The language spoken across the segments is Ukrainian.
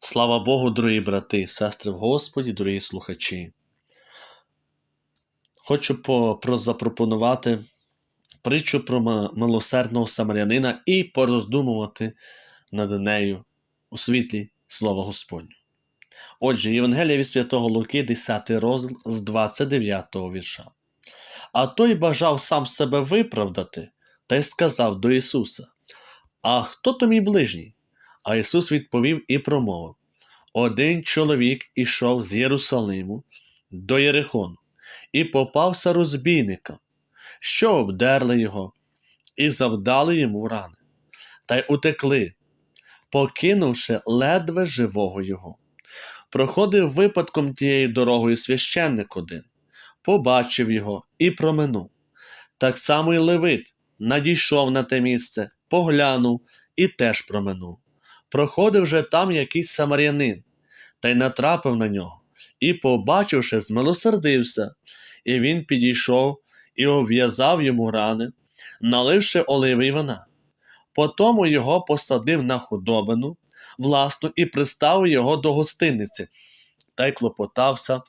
Слава Богу, дорогі брати сестри в Господі, дорогі слухачі. Хочу запропонувати притчу про милосердного самарянина і пороздумувати над нею у світлі Слова Господню. Отже, Євангелія від Святого Луки, 10 розділ з 29 вірша. А той бажав сам себе виправдати та й сказав до Ісуса: А хто то мій ближній? А Ісус відповів і промовив: Один чоловік ішов з Єрусалиму до Єрихону і попався розбійникам, що обдерли його і завдали йому рани, та й утекли, покинувши ледве живого його. Проходив випадком тією дорогою священник один, побачив його і проминув. Так само й Левит надійшов на те місце, поглянув і теж проминув. Проходив же там якийсь самарянин, та й натрапив на нього, і, побачивши, змилосердився, і він підійшов і обв'язав йому рани, наливши оливи й вина. Потому його посадив на худобину власну і приставив його до гостиниці, та й клопотався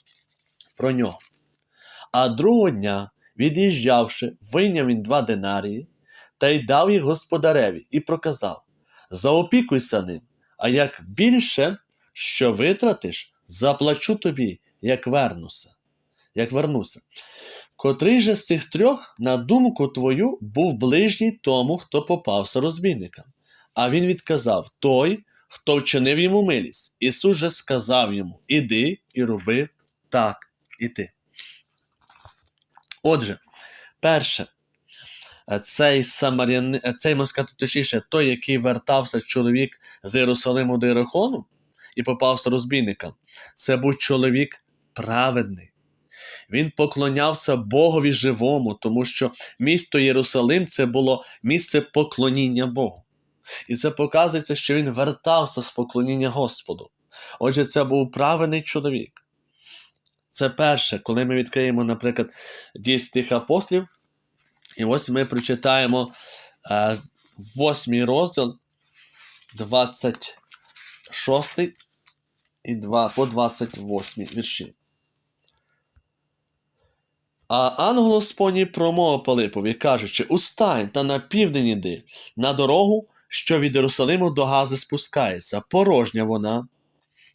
про нього. А другого дня, від'їжджавши, вийняв він два динарії та й дав їх господареві і проказав: Заопікуйся ним, а як більше, що витратиш, заплачу тобі, як вернуся. Як вернуся. Котрий же з цих трьох, на думку твою, був ближній тому, хто попався розбійникам. А він відказав той, хто вчинив йому милість. Ісус же сказав йому: Іди і роби так і ти. Отже, перше, цей самаряни, е, цей можна сказати, точніше, той, який вертався чоловік з Єрусалиму до Єрихону і попався розбійникам, це був чоловік праведний. Він поклонявся Богові живому, тому що місто Єрусалим це було місце поклоніння Богу. І це показується, що він вертався з поклоніння Господу. Отже, це був праведний чоловік. Це перше, коли ми відкриємо, наприклад, дії тих апостолів, і ось ми прочитаємо е, 8 розділ, 26 і 2, по 28 вірші. А ангел Господній промовив Пилипові, кажучи: Устань та на південь іди, на дорогу, що від Єрусалиму до Гази спускається, порожня вона.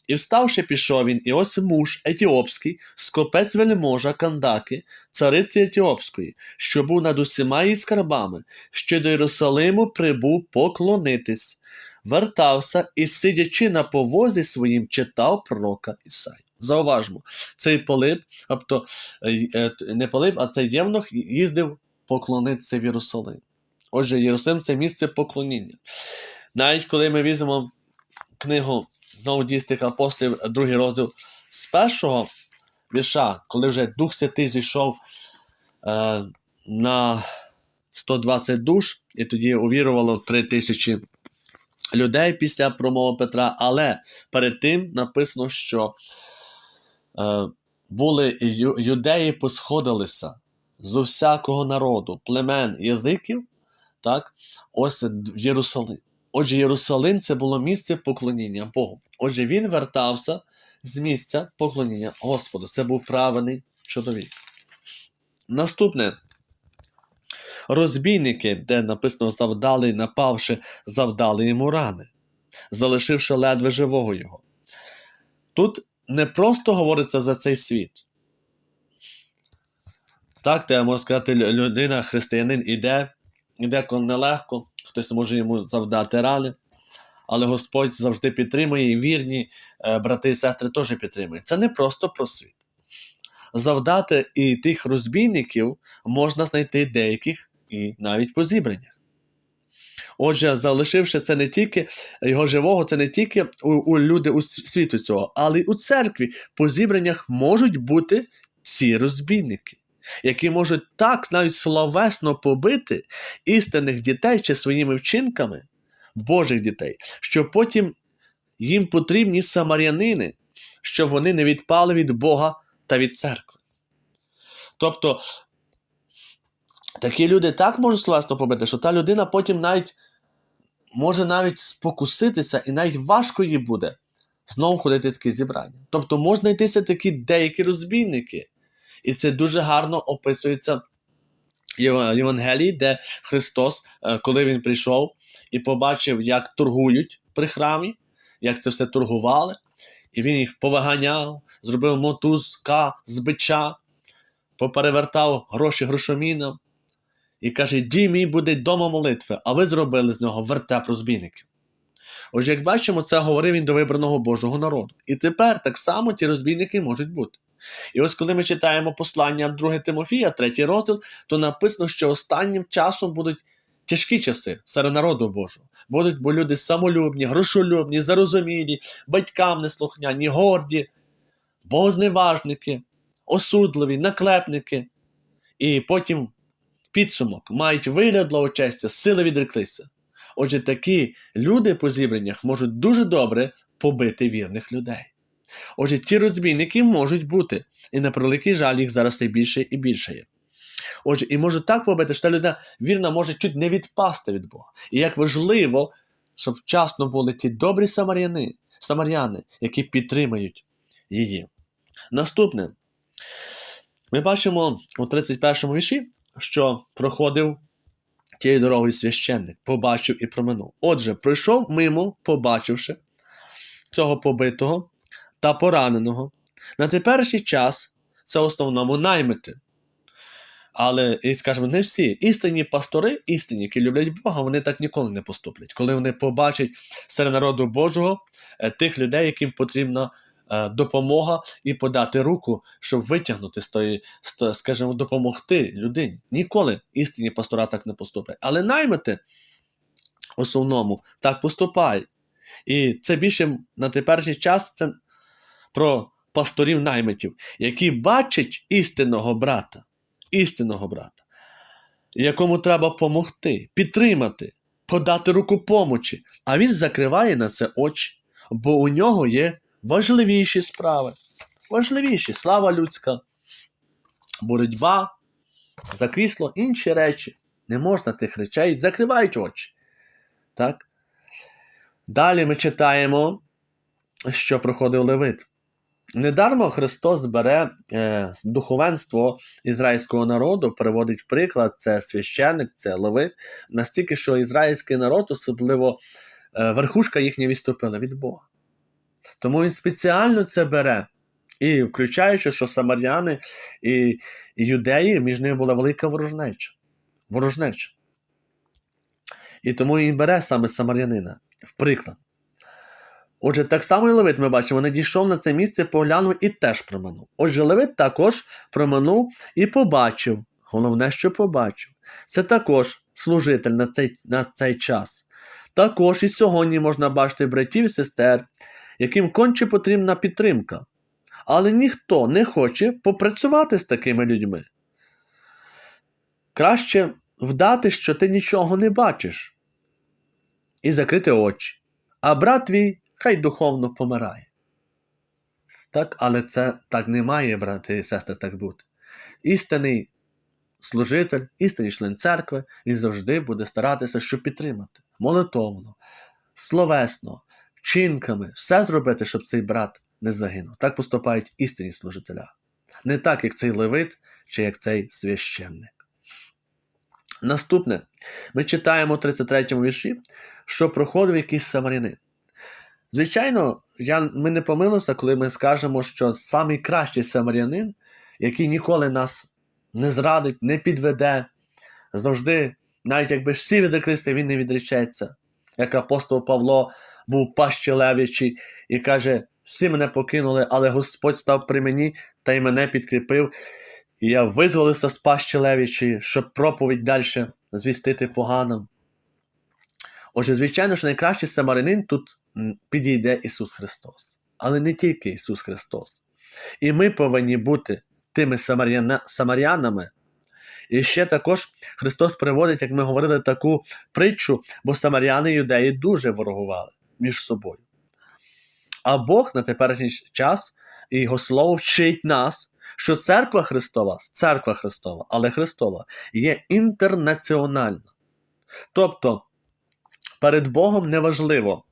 І вставши, пішов він, і ось муж етіопський, скопець вельможа Кандаки, цариці Етіопської, що був над усіма її скарбами, що до Єрусалиму прибув поклонитись, вертався і, сидячи на повозі своїм, читав пророка Ісай. Зауважмо, цей Пилип, тобто е, е, не Пилип, а цей Євнух їздив поклонитися в Єрусалим. Отже, Єрусалим це місце поклоніння. Навіть коли ми візьмемо книгу знову дійстих апостолів, другий розділ з першого вірша, коли вже Дух Святий зійшов е, на 120 душ, і тоді увірувало 3 тисячі людей після промови Петра, але перед тим написано, що е, були ю- юдеї посходилися з усякого народу, племен, язиків, так, ось в Єрусалим. Отже, Єрусалим це було місце поклоніння Богу. Отже, він вертався з місця поклоніння Господу. Це був правильний чоловік. Наступне. Розбійники, де написано завдали, напавши, завдали йому рани, залишивши ледве живого його. Тут не просто говориться за цей світ. Так, де можна сказати, людина, християнин іде, іде нелегко, хтось може йому завдати рани, але Господь завжди підтримує, і вірні е, брати і сестри теж підтримують. Це не просто про світ. Завдати і тих розбійників можна знайти деяких і навіть по зібраннях. Отже, залишивши це не тільки його живого, це не тільки у, у люди у світу цього, але й у церкві по зібраннях можуть бути ці розбійники, які можуть так навіть словесно побити істинних дітей чи своїми вчинками Божих дітей, що потім їм потрібні самарянини, щоб вони не відпали від Бога та від церкви. Тобто такі люди так можуть словесно побити, що та людина потім навіть може навіть спокуситися, і навіть важко їй буде знову ходити в такі зібрання. Тобто можна йтися такі деякі розбійники. І це дуже гарно описується в Євангелії, де Христос, е, коли Він прийшов і побачив, як торгують при храмі, як це все торгували, і він їх повиганяв, зробив мотузка з бича, поперевертав гроші грошомінам і каже: Дій мій буде дома молитви, а ви зробили з нього вертеп розбійників. Отже, як бачимо, це говорив він до вибраного Божого народу. І тепер так само ті розбійники можуть бути. І ось коли ми читаємо послання 2 Тимофія, 3 розділ, то написано, що останнім часом будуть тяжкі часи серед народу Божого. Будуть бо люди самолюбні, грошолюбні, зарозумілі, батькам неслухняні, горді, богозневажники, осудливі, наклепники. І потім підсумок мають вигляд благочестя, сили відреклися. Отже, такі люди по зібраннях можуть дуже добре побити вірних людей. Отже, ті розбійники можуть бути, і на превеликий жаль їх зараз все більше і більше є. Отже, і може так побити, що та людина вірна може чуть не відпасти від Бога. І як важливо, щоб вчасно були ті добрі самаряни, самаряни, які підтримають її. Наступне, ми бачимо у 31 му вірші, що проходив тією дорогою священник, побачив і проминув. Отже, пройшов мимо, побачивши цього побитого та пораненого. На теперішній час це в основному наймити. Але, і скажімо, не всі істинні пастори, істинні, які люблять Бога, вони так ніколи не поступлять, коли вони побачать серед народу Божого е, тих людей, яким потрібна е, допомога, і подати руку, щоб витягнути з тої, скажімо, допомогти людині. Ніколи істинні пастора так не поступлять. Але наймити основному так поступають. І це більше на теперішній час це про пасторів наймитів, які бачать істинного брата, істинного брата, якому треба допомогти, підтримати, подати руку помочі. А він закриває на це очі, бо у нього є важливіші справи. Важливіші слава людська, боротьба за крісло, інші речі. Не можна тих речей, закривають очі. Так? Далі ми читаємо, що проходив Левит. Недармо Христос бере е, духовенство ізраїльського народу, приводить приклад, це священник, це Левит, настільки, що ізраїльський народ, особливо е, верхушка їхня відступила від Бога. Тому він спеціально це бере. І включаючи, що самаряни і, і юдеї, між ними була велика ворожнеча. ворожнеча. І тому він бере саме самарянина в приклад. Отже, так само і Левит ми бачимо, не дійшов на це місце, поглянув і теж проминув. Отже, Левит також проминув і побачив. Головне, що побачив. Це також служитель на цей, на цей час. Також і сьогодні можна бачити братів і сестер, яким конче потрібна підтримка. Але ніхто не хоче попрацювати з такими людьми. Краще вдати, що ти нічого не бачиш, і закрити очі. А брат твій хай духовно помирає. Так, але це так не має, брати і сестри, так бути. Істинний служитель, істинний член церкви, він завжди буде старатися, щоб підтримати. Молитовно, словесно, вчинками, все зробити, щоб цей брат не загинув. Так поступають істинні служителя. Не так, як цей левит чи як цей священник. Наступне, ми читаємо у 33 му вірші, що проходив якийсь самарянин. Звичайно, я, ми не помилимося, коли ми скажемо, що самий кращий самарянин, який ніколи нас не зрадить, не підведе, завжди, навіть якби всі відреклися, він не відречеться. Як апостол Павло був пащі левічий і каже: всі мене покинули, але Господь став при мені та й мене підкріпив. І я визволився з пащі левічої, щоб проповідь далі звістити поганим. Отже, звичайно, що найкращий самарянин тут підійде Ісус Христос. Але не тільки Ісус Христос. І ми повинні бути тими самаряна, самарянами. І ще також Христос приводить, як ми говорили, таку притчу, бо самаряни юдеї дуже ворогували між собою. А Бог на теперішній час і Його Слово вчить нас, що церква Христова, церква Христова, але Христова є інтернаціональна. Тобто перед Богом неважливо,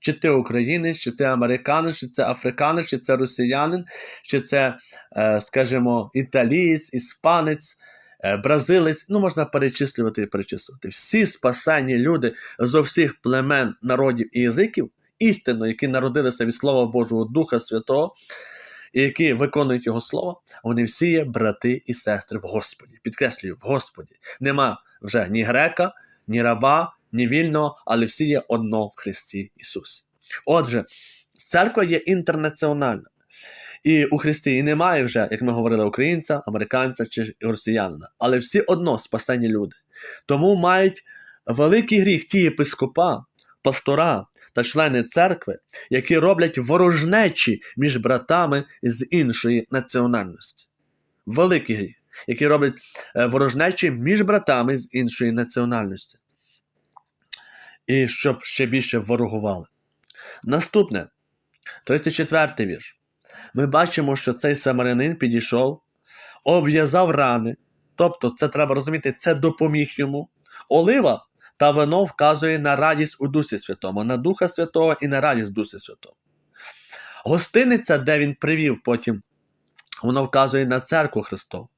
чи ти українець, чи ти американець, чи це африканець, чи це росіянин, чи це, е, скажімо, італієць, іспанець, е, бразилець. Ну, можна перечислювати і перечислювати. Всі спасені люди зо всіх племен, народів і язиків, істинно, які народилися від Слова Божого Духа Святого, і які виконують Його Слово, вони всі є брати і сестри в Господі. Підкреслюю, в Господі. Нема вже ні грека, ні раба, ні вільного, але всі є одно в Христі Ісусі. Отже, церква є інтернаціональна. І у Христі і немає вже, як ми говорили, українця, американця чи росіянина, але всі одно спасені люди. Тому мають великий гріх ті єпископа, пастора та члени церкви, які роблять ворожнечі між братами з іншої національності. Великий гріх, які роблять е, ворожнечі між братами з іншої національності. І щоб ще більше ворогували. Наступне, 34 вірш. Ми бачимо, що цей самарянин підійшов, обв'язав рани. Тобто, це треба розуміти, це допоміг йому. Олива та вино вказує на радість у Дусі Святому, на Духа Святого і на радість Дусі Святого. Гостиниця, де він привів потім, воно вказує на церкву Христову.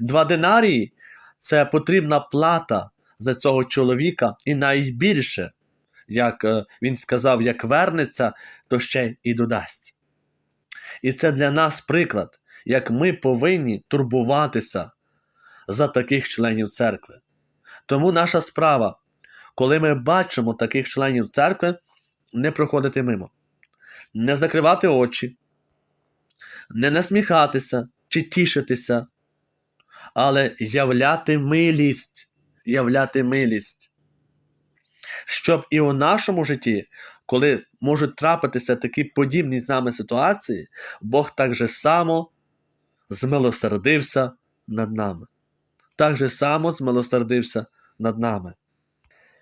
Два динарії це потрібна плата за цього чоловіка, і найбільше, як е, він сказав, як вернеться, то ще і додасть. І це для нас приклад, як ми повинні турбуватися за таких членів церкви. Тому наша справа, коли ми бачимо таких членів церкви, не проходити мимо, не закривати очі, не насміхатися чи тішитися, але являти милість, являти милість. Щоб і у нашому житті, коли можуть трапитися такі подібні з нами ситуації, Бог так же само змилосердився над нами. Так же само змилосердився над нами.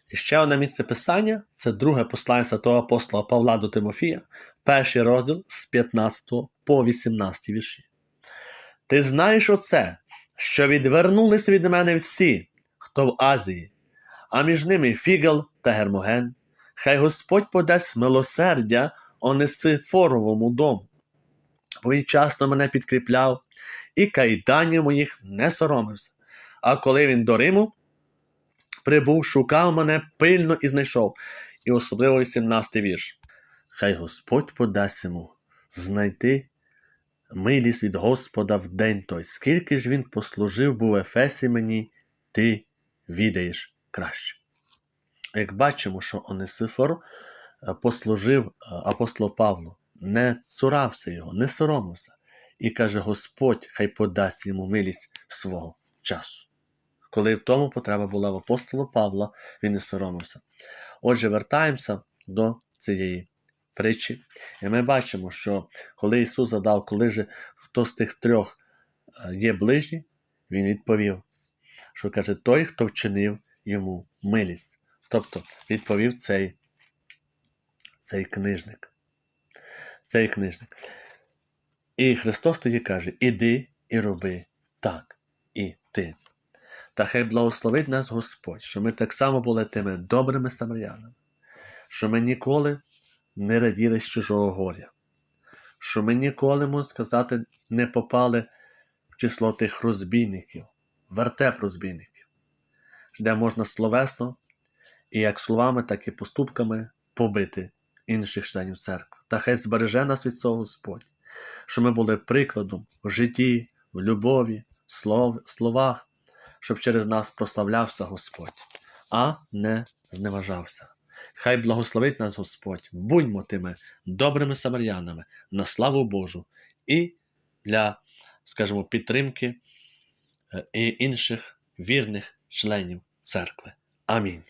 І ще одне місце писання це друге послання святого апостола Павла до Тимофія, перший розділ з 15 по 18 вірші. Ти знаєш оце, що відвернулись від мене всі, хто в Азії, а між ними Фігел та Гермоген. Хай Господь подасть милосердя Онесифоровому дому, бо він часто мене підкріпляв, і кайданів моїх не соромився. А коли він до Риму прибув, шукав мене пильно і знайшов. І особливо 17 вірш. Хай Господь подасть йому знайти милість від Господа в день той, скільки ж він послужив був Ефесі мені, ти відаєш краще. Як бачимо, що Онесифор е, послужив е, апостолу Павлу, не цурався його, не соромився, і каже: Господь, хай подасть йому милість свого часу. Коли в тому потреба була в апостолу Павла, він не соромився. Отже, вертаємося до цієї притчі, і ми бачимо, що коли Ісус задав, коли же хто з тих трьох е, є ближній, Він відповів, що каже, той, хто вчинив йому милість. Тобто відповів цей, цей книжник. Цей книжник. І Христос тоді каже: Іди і роби так і ти. Та хай благословить нас Господь, що ми так само були тими добрими самарянами, що ми ніколи не раділи з чужого горя, що ми ніколи, можна сказати, не попали в число тих розбійників, вертеп розбійників, де можна словесно і як словами, так і поступками побити інших членів церкви. Та хай збереже нас від цього Господь, що ми були прикладом в житті, в любові, слов, словах, щоб через нас прославлявся Господь, а не зневажався. Хай благословить нас Господь, будьмо тими добрими самарянами на славу Божу і для, скажімо, підтримки і інших вірних членів церкви. Амінь.